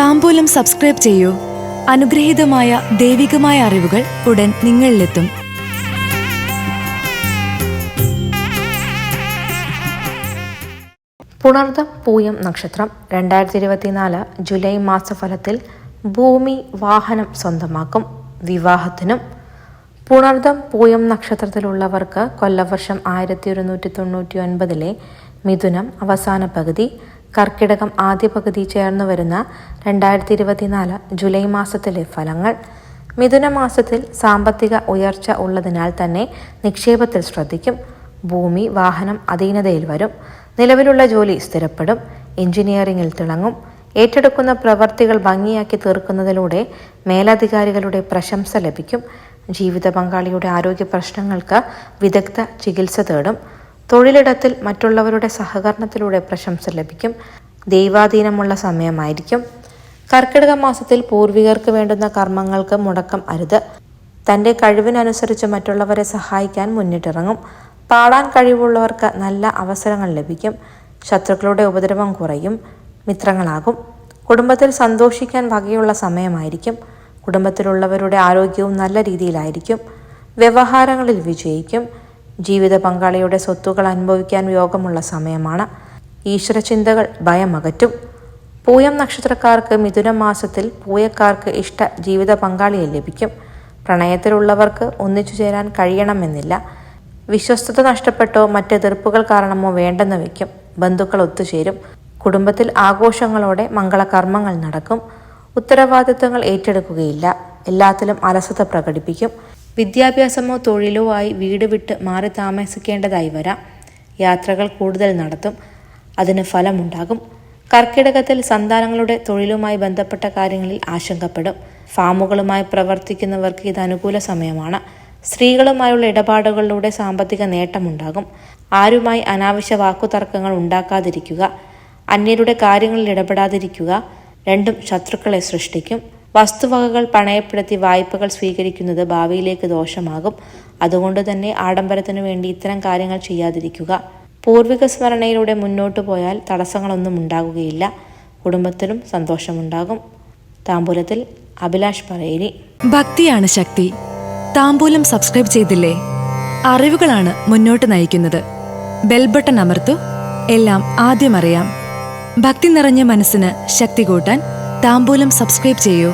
താമ്പൂലം subscribe ചെയ്യൂ. അനുഗ്രഹീതമായ ദൈവികമായ അറിവുകൾ ഉടൻ നിങ്ങളിലെത്തും. പുണർദം പൂയം നക്ഷത്രം രണ്ടായിരത്തി ഇരുപത്തിനാല് ജൂലൈ മാസഫലത്തിൽ ഭൂമി വാഹനം സ്വന്തമാക്കും വിവാഹത്തിനും. പുണർദം പൂയം നക്ഷത്രത്തിലുള്ളവർക്ക് കൊല്ലവർഷം ആയിരത്തി ഒരുന്നൂറ്റി തൊണ്ണൂറ്റി ഒൻപതിലെ മിഥുനം അവസാന പകുതി കർക്കിടകം ആദ്യ പകുതി ചേർന്ന് വരുന്ന രണ്ടായിരത്തി ഇരുപത്തിനാല് ജൂലൈ മാസത്തിലെ ഫലങ്ങൾ. മിഥുന മാസത്തിൽ സാമ്പത്തിക ഉയർച്ച ഉള്ളതിനാൽ തന്നെ നിക്ഷേപത്തിൽ ശ്രദ്ധിക്കും. ഭൂമി വാഹനം അധീനതയിൽ വരും. നിലവിലുള്ള ജോലി സ്ഥിരപ്പെടും. എഞ്ചിനീയറിംഗിൽ തിളങ്ങും. ഏറ്റെടുക്കുന്ന പ്രവർത്തികൾ ഭംഗിയാക്കി തീർക്കുന്നതിലൂടെ മേലധികാരികളുടെ പ്രശംസ ലഭിക്കും. ജീവിത പങ്കാളിയുടെ ആരോഗ്യ പ്രശ്നങ്ങൾക്ക് വിദഗ്ധ ചികിത്സ തേടും. തൊഴിലിടത്തിൽ മറ്റുള്ളവരുടെ സഹകരണത്തിലൂടെ പ്രശംസ ലഭിക്കും. ദൈവാധീനമുള്ള സമയമായിരിക്കും. കർക്കിടക മാസത്തിൽ പൂർവികർക്ക് വേണ്ടുന്ന കർമ്മങ്ങൾക്ക് മുടക്കം അരുത്. തന്റെ കഴിവിനനുസരിച്ച് മറ്റുള്ളവരെ സഹായിക്കാൻ മുന്നിട്ടിറങ്ങും. പാടാൻ കഴിവുള്ളവർക്ക് നല്ല അവസരങ്ങൾ ലഭിക്കും. ശത്രുക്കളുടെ ഉപദ്രവം കുറയും. മിത്രങ്ങളാകും. കുടുംബത്തിൽ സന്തോഷിക്കാൻ വകയുള്ള സമയമായിരിക്കും. കുടുംബത്തിലുള്ളവരുടെ ആരോഗ്യവും നല്ല രീതിയിലായിരിക്കും. വ്യവഹാരങ്ങളിൽ വിജയിക്കും. ജീവിത പങ്കാളിയുടെ സ്വത്തുകൾ അനുഭവിക്കാൻ യോഗമുള്ള സമയമാണ്. ഈശ്വരചിന്തകൾ ഭയമകറ്റും. പൂയം നക്ഷത്രക്കാർക്ക് മിഥുന മാസത്തിൽ പൂയക്കാർക്ക് ഇഷ്ട ജീവിത പങ്കാളിയെ ലഭിക്കും. പ്രണയത്തിലുള്ളവർക്ക് ഒന്നിച്ചു ചേരാൻ കഴിയണമെന്നില്ല. വിശ്വസ്തത നഷ്ടപ്പെട്ടോ മറ്റെതിർപ്പുകൾ കാരണമോ വേണ്ടെന്ന് വയ്ക്കും. ബന്ധുക്കൾ ഒത്തുചേരും. കുടുംബത്തിൽ ആഘോഷങ്ങളോടെ മംഗളകർമ്മങ്ങൾ നടക്കും. ഉത്തരവാദിത്തങ്ങൾ ഏറ്റെടുക്കുകയില്ല. എല്ലാത്തിലും അലസത പ്രകടിപ്പിക്കും. വിദ്യാഭ്യാസമോ തൊഴിലോ ആയി വീട് വിട്ട് മാറി താമസിക്കേണ്ടതായി വരാം. യാത്രകൾ കൂടുതൽ നടത്തും. അതിന് ഫലമുണ്ടാകും. കർക്കിടകത്തിൽ സന്താനങ്ങളുടെ തൊഴിലുമായി ബന്ധപ്പെട്ട കാര്യങ്ങളിൽ ആശങ്കപ്പെടും. ഫാമുകളുമായി പ്രവർത്തിക്കുന്നവർക്ക് ഇത് അനുകൂല സമയമാണ്. സ്ത്രീകളുമായുള്ള ഇടപാടുകളിലൂടെ സാമ്പത്തിക നേട്ടമുണ്ടാകും. ആരുമായി അനാവശ്യ വാക്കുതർക്കങ്ങൾ ഉണ്ടാക്കാതിരിക്കുക. അന്യരുടെ കാര്യങ്ങളിൽ ഇടപെടാതിരിക്കുക. രണ്ടും ശത്രുക്കളെ സൃഷ്ടിക്കും. വസ്തുവകകൾ പണയപ്പെടുത്തി വായ്പകൾ സ്വീകരിക്കുന്നത് ഭാവിയിലേക്ക് ദോഷമാകും. അതുകൊണ്ട് തന്നെ ആഡംബരത്തിനു വേണ്ടി ഇത്തരം കാര്യങ്ങൾ ചെയ്യാതിരിക്കുക. പൂർവിക സ്മരണയിലൂടെ മുന്നോട്ടു പോയാൽ തടസ്സങ്ങളൊന്നും ഉണ്ടാകുകയില്ല. കുടുംബത്തിലും സന്തോഷമുണ്ടാകും. താമ്പൂലത്തിൽ അഭിലാഷ് പറയേരി. ഭക്തിയാണ് ശക്തി. താമ്പൂലം സബ്സ്ക്രൈബ് ചെയ്തില്ലേ? അറിവുകളാണ് മുന്നോട്ട് നയിക്കുന്നത്. ബെൽ ബട്ടൺ അമർത്തു. എല്ലാം ആദ്യം അറിയാം. ഭക്തി നിറഞ്ഞ മനസ്സിന് ശക്തി കൂട്ടാൻ താമ്പൂലം സബ്സ്ക്രൈബ് ചെയ്യൂ.